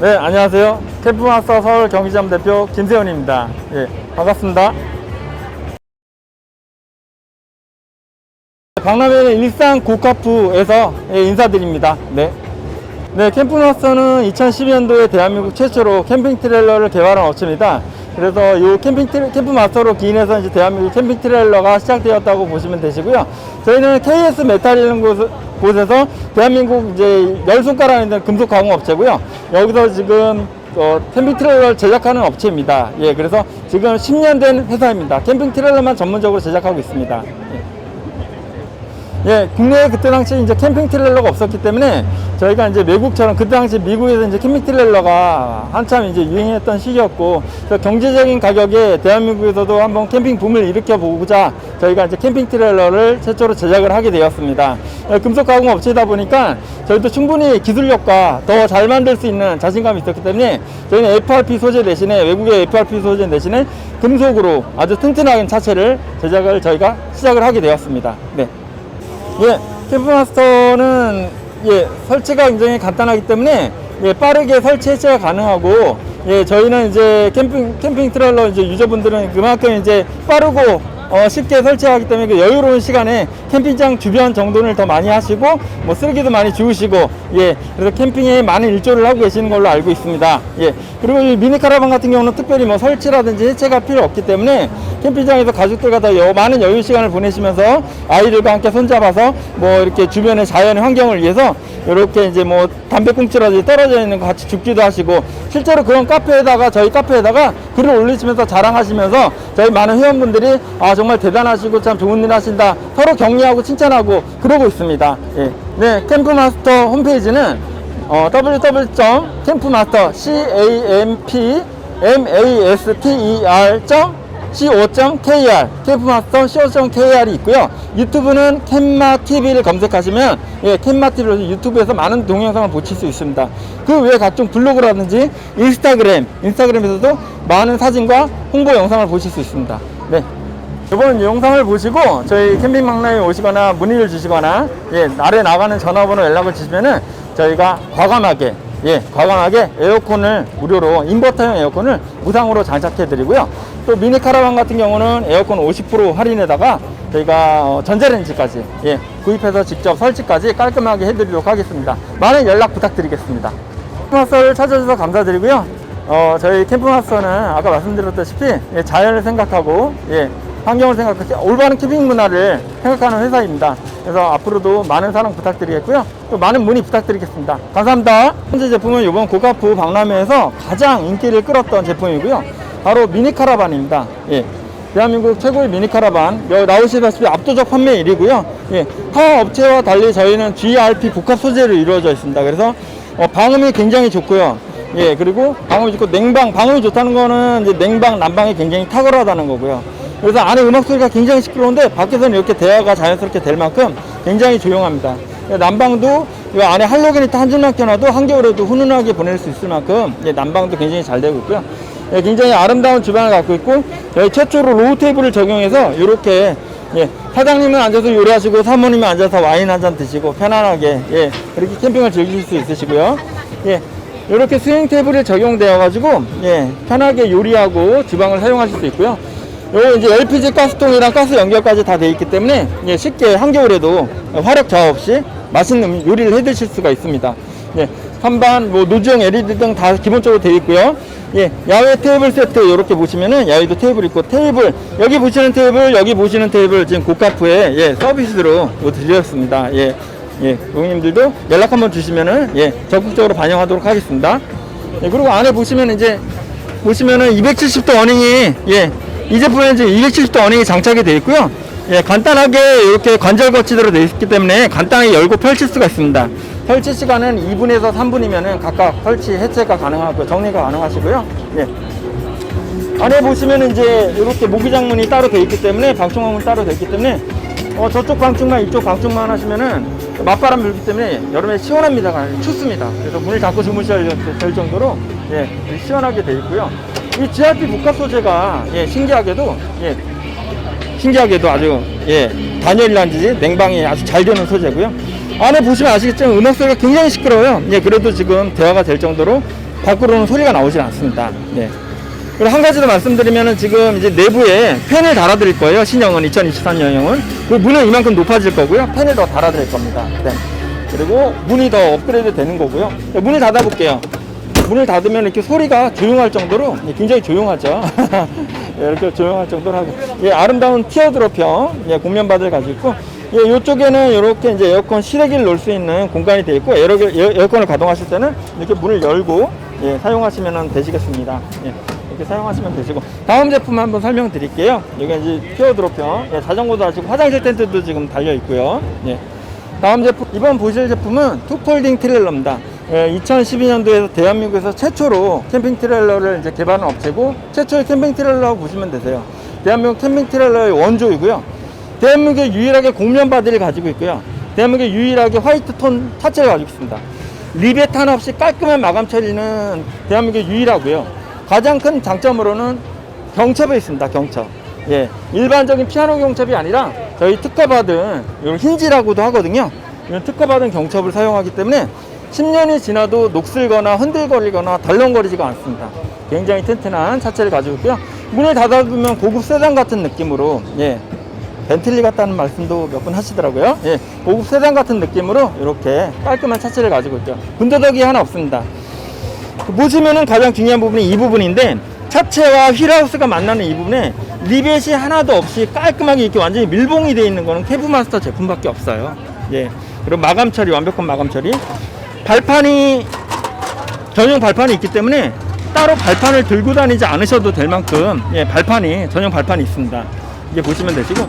네, 안녕하세요. 캠프마스터 서울 경기장 대표 김세현입니다. 예, 반갑습니다. 박람회는 일산 고카프에서 예, 인사드립니다. 네. 네, 캠프마스터는 2012년도에 대한민국 최초로 캠핑 트레일러를 개발한 업체입니다. 그래서 이 캠핑 트레, 캠프 마스터로 기인해서 이제 대한민국 캠핑 트레일러가 시작되었다고 보시면 되시고요. 저희는 KS 메탈이라는 곳, 곳에서 대한민국 이제 열 손가락 있는 금속 가공 업체고요. 여기서 지금 어, 캠핑 트레일러를 제작하는 업체입니다. 예, 그래서 지금 10년 된 회사입니다. 캠핑 트레일러만 전문적으로 제작하고 있습니다. 예. 예, 국내에 그때 당시 이제 캠핑 트레일러가 없었기 때문에 저희가 이제 외국처럼 그때 당시 미국에서 이제 캠핑 트레일러가 한참 이제 유행했던 시기였고 경제적인 가격에 대한민국에서도 한번 캠핑 붐을 일으켜 보고자 저희가 이제 캠핑 트레일러를 최초로 제작을 하게 되었습니다. 예, 금속 가공 업체다 보니까 저희도 충분히 기술력과 더 잘 만들 수 있는 자신감이 있었기 때문에 저희는 FRP 소재 대신에 외국의 FRP 소재 대신에 금속으로 아주 튼튼한 차체를 제작을 저희가 시작을 하게 되었습니다. 네. 예, 캠프마스터는 예, 설치가 굉장히 간단하기 때문에 예, 빠르게 설치 해체가 가능하고 예, 저희는 이제 캠핑 캠핑 트레일러 이제 유저분들은 그만큼 이제 빠르고 어, 쉽게 설치하기 때문에 그 여유로운 시간에 캠핑장 주변 정돈을 더 많이 하시고 뭐 쓰레기도 많이 주우시고 예 그래서 캠핑에 많은 일조를 하고 계시는 걸로 알고 있습니다. 예. 그리고 이 미니 카라반 같은 경우는 특별히 뭐 설치라든지 해체가 필요 없기 때문에 캠핑장에서 가족들과 더 여- 많은 여유 시간을 보내시면서 아이들과 함께 손잡아서 뭐 이렇게 주변의 자연의 환경을 위해서 이렇게 이제 뭐 담배꽁초라든지 떨어져 있는 거 같이 죽기도 하시고 실제로 그런 카페에다가 저희 카페에다가 글을 올리시면서 자랑하시면서 저희 많은 회원분들이 아 정말 대단하시고 참 좋은 일 하신다 서로 격려하고 칭찬하고 그러고 있습니다. 예. 네 캠프마스터 홈페이지는 어, www.캠프마스터 c a m p m a s t e r co.kr 캠프마스터 co.kr이 있고요. 유튜브는 캠마 TV를 검색하시면 예, 캠마 TV로 유튜브에서 많은 동영상을 보실 수 있습니다. 그 외에 각종 블로그라든지 인스타그램, 인스타그램에서도 많은 사진과 홍보 영상을 보실 수 있습니다. 네. 이번 영상을 보시고 저희 캠핑 박람회 오시거나 문의를 주시거나 예, 아래 나가는 전화번호 연락을 주시면은 저희가 과감하게 예, 과감하게 에어컨을 무료로 인버터형 에어컨을 무상으로 장착해 드리고요. 또 미니 카라반 같은 경우는 에어컨 50% 할인에다가 저희가 어, 전자레인지까지 예, 구입해서 직접 설치까지 깔끔하게 해 드리도록 하겠습니다. 많은 연락 부탁드리겠습니다. 캠프마스터를 찾아주셔서 감사드리고요. 어, 저희 캠프마스터는 아까 말씀드렸다시피 예, 자연을 생각하고 예, 환경을 생각하고 올바른 캠핑 문화를 생각하는 회사입니다. 그래서 앞으로도 많은 사랑 부탁드리겠고요. 또 많은 문의 부탁드리겠습니다. 감사합니다. 현재 제품은 이번 고가프 박람회에서 가장 인기를 끌었던 제품이고요. 바로 미니 카라반입니다. 예. 대한민국 최고의 미니 카라반 여기 나오시다시피 압도적 판매 1위고요. 예. 타 업체와 달리 저희는 GRP 복합 소재로 이루어져 있습니다. 그래서 어, 방음이 굉장히 좋고요. 예, 그리고 방음이 좋고 냉방, 방음이 좋다는 거는 이제 냉방, 난방이 굉장히 탁월하다는 거고요. 그래서 안에 음악 소리가 굉장히 시끄러운데 밖에서는 이렇게 대화가 자연스럽게 될 만큼 굉장히 조용합니다. 난방도 이 안에 할로겐 히터 한 줄만 켜놔도 한겨울에도 훈훈하게 보낼 수 있을 만큼 예, 난방도 굉장히 잘 되고 있고요. 예, 굉장히 아름다운 주방을 갖고 있고 저희 최초로 로우 테이블을 적용해서 이렇게 예, 사장님은 앉아서 요리하시고 사모님은 앉아서 와인 한 잔 드시고 편안하게 예, 그렇게 캠핑을 즐길 수 있으시고요. 예, 이렇게 스윙 테이블이 적용되어 가지고 예, 편하게 요리하고 주방을 사용하실 수 있고요. 요 이제 LPG 가스통이랑 가스 연결까지 다 돼 있기 때문에 예, 쉽게 한겨울에도 화력 저하 없이 맛있는 요리를 해 드실 수가 있습니다. 예, 선반, 뭐 노즈형 LED 등 다 기본적으로 되어 있고요. 예, 야외 테이블 세트 이렇게 보시면은 야외도 테이블 있고 테이블 여기 보시는 테이블 여기 보시는 테이블 지금 고가프에 예, 서비스로 뭐 드렸습니다. 예, 예, 고객님들도 연락 한번 주시면은 예, 적극적으로 반영하도록 하겠습니다. 예, 그리고 안에 보시면 이제 보시면은 270도 어닝이 예, 이 제품에는 지금 270도 어닝이 장착이 되어 있고요. 예, 간단하게 이렇게 관절 거치대로 되어 있기 때문에 간단하게 열고 펼칠 수가 있습니다. 설치 시간은 2분에서 3분이면은 각각 설치 해체가 가능하고 정리가 가능하시고요. 예. 안에 보시면 이제 이렇게 모기장문이 따로 되어 있기 때문에 방충망문 따로 되어 있기 때문에 어, 저쪽 방충망 이쪽 방충망 하시면은 맞바람 불기 때문에 여름에 시원합니다. 춥습니다. 그래서 문을 닫고 주무셔야 될 정도로 예, 시원하게 되어 있고요. 이 GRP 복합 소재가 예, 신기하게도 예, 신기하게도 아주 예, 단열이란지 냉방이 아주 잘 되는 소재고요. 안에 보시면 아시겠지만 음악 소리가 굉장히 시끄러워요. 예, 그래도 지금 대화가 될 정도로 밖으로는 소리가 나오질 않습니다. 예. 그리고 한 가지 더 말씀드리면은 지금 이제 내부에 팬을 달아드릴 거예요. 신형은 2023년형은 그 문은 이만큼 높아질 거고요. 팬을 더 달아드릴 겁니다. 네. 그리고 문이 더 업그레이드 되는 거고요. 네, 문을 닫아볼게요. 문을 닫으면 이렇게 소리가 조용할 정도로 예, 굉장히 조용하죠. 예, 이렇게 조용할 정도로 하고 예, 아름다운 티어드롭형 예, 공면바들 가지고 있고 예, 이쪽에는 이렇게 이제 에어컨 실외기를 놓을 수 있는 공간이 되어 있고 에어, 에어컨을 가동하실 때는 이렇게 문을 열고 예, 사용하시면 되시겠습니다. 예, 이렇게 사용하시면 되시고 다음 제품 한번 설명드릴게요. 여기 이제 티어드롭형 예, 자전거도 하시고 화장실 텐트도 지금 달려 있고요. 예. 다음 제품 이번 보실 제품은 투폴딩 트레일러입니다. 2012년도에서 대한민국에서 최초로 캠핑 트레일러를 이제 개발한 업체고 최초의 캠핑 트레일러라고 보시면 되세요. 대한민국 캠핑 트레일러의 원조이고요. 대한민국에 유일하게 공면 바디를 가지고 있고요. 대한민국에 유일하게 화이트 톤 타체를 가지고 있습니다. 리벳 하나 없이 깔끔한 마감 처리는 대한민국에 유일하고요. 가장 큰 장점으로는 경첩에 있습니다. 경첩. 예, 일반적인 피아노 경첩이 아니라 저희 특허받은 이런 힌지라고도 하거든요. 이런 특허받은 경첩을 사용하기 때문에 10년이 지나도 녹슬거나 흔들거리거나 덜렁거리지가 않습니다. 굉장히 튼튼한 차체를 가지고 있고요. 문을 닫아두면 고급 세단 같은 느낌으로 예, 벤틀리 같다는 말씀도 몇 분 하시더라고요. 예, 고급 세단 같은 느낌으로 이렇게 깔끔한 차체를 가지고 있죠. 군더더기 하나 없습니다. 보시면은 가장 중요한 부분이 이 부분인데 차체와 휠하우스가 만나는 이 부분에 리벳이 하나도 없이 깔끔하게 이렇게 완전히 밀봉이 되어 있는 거는 캐브마스터 제품밖에 없어요. 예. 그리고 마감 처리 완벽한 마감 처리. 발판이 전용 발판이 있기 때문에 따로 발판을 들고 다니지 않으셔도 될 만큼 예, 발판이 전용 발판이 있습니다. 이게 보시면 되시고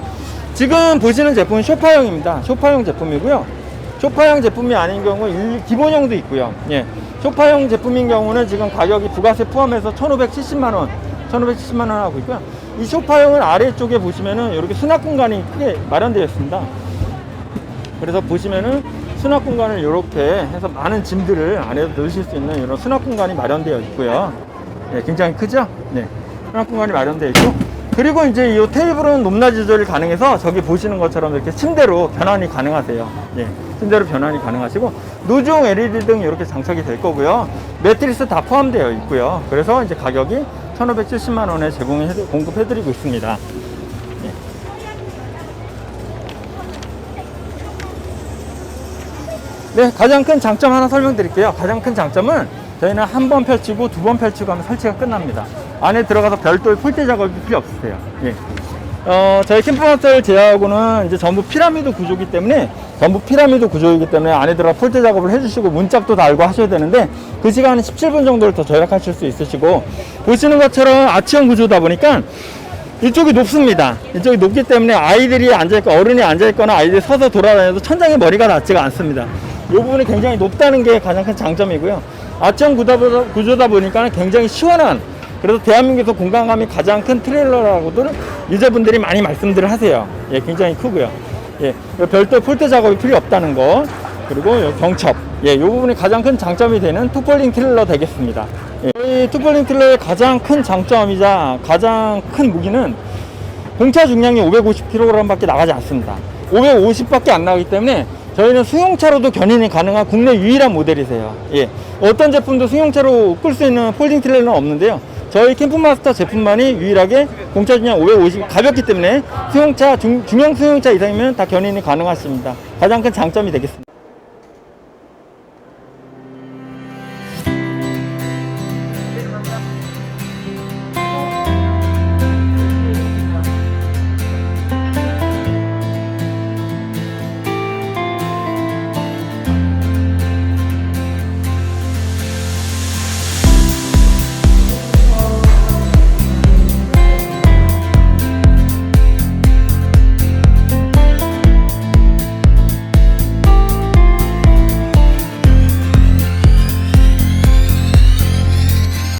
지금 보시는 제품은 쇼파형입니다. 쇼파형 제품이고요. 쇼파형 제품이 아닌 경우 일- 기본형도 있고요. 예. 쇼파형 제품인 경우는 지금 가격이 부가세 포함해서 1,570만 원, 1,570만 원 하고 있고요. 이 쇼파형은 아래쪽에 보시면은 이렇게 수납 공간이 크게 마련되어 있습니다. 그래서 보시면은 수납 공간을 이렇게 해서 많은 짐들을 안에 넣으실 수 있는 이런 수납 공간이 마련되어 있고요. 네, 굉장히 크죠? 네. 수납 공간이 마련되어 있고. 그리고 이제 이 테이블은 높낮이 조절이 가능해서 저기 보시는 것처럼 이렇게 침대로 변환이 가능하세요. 예. 침대로 변환이 가능하시고 노중 LED 등 이렇게 장착이 될 거고요. 매트리스 다 포함되어 있고요. 그래서 이제 가격이 1,570만 원에 제공해 공급해 드리고 있습니다. 네, 가장 큰 장점 하나 설명드릴게요. 가장 큰 장점은 저희는 한 번 펼치고 두 번 펼치고 하면 설치가 끝납니다. 안에 들어가서 별도의 폴대 작업이 필요 없으세요. 예. 어, 저희 캠프마스터를 제외하고는 이제 전부 피라미드 구조이기 때문에 전부 피라미드 구조이기 때문에 안에 들어가 폴대 작업을 해주시고 문짝도 달고 하셔야 되는데 그 시간은 17분 정도를 더 절약하실 수 있으시고 보시는 것처럼 아치형 구조다 보니까 이쪽이 높습니다. 이쪽이 높기 때문에 아이들이 앉아있고 어른이 앉아있거나 아이들이 서서 돌아다녀도 천장에 머리가 닿지가 않습니다. 이 부분이 굉장히 높다는 게 가장 큰 장점이고요. 아치형 구조다, 보니까 굉장히 시원한 그래서 대한민국에서 공간감이 가장 큰 트레일러라고도 유저분들이 많이 말씀들을 하세요. 예, 굉장히 크고요. 예, 별도 폴대 작업이 필요 없다는 거. 그리고 요 경첩. 예, 이 부분이 가장 큰 장점이 되는 투폴링 트레일러 되겠습니다. 예, 이 투폴링 트레일러의 가장 큰 장점이자 가장 큰 무기는 공차 중량이 550kg 밖에 나가지 않습니다. 550밖에 안 나가기 때문에 저희는 수용차로도 견인이 가능한 국내 유일한 모델이세요. 예. 어떤 제품도 수용차로 끌 수 있는 폴딩 트레일러는 없는데요. 저희 캠프마스터 제품만이 유일하게 공차 중량 550 가볍기 때문에 수용차 중, 중형 수용차 이상이면 다 견인이 가능하십니다. 가장 큰 장점이 되겠습니다.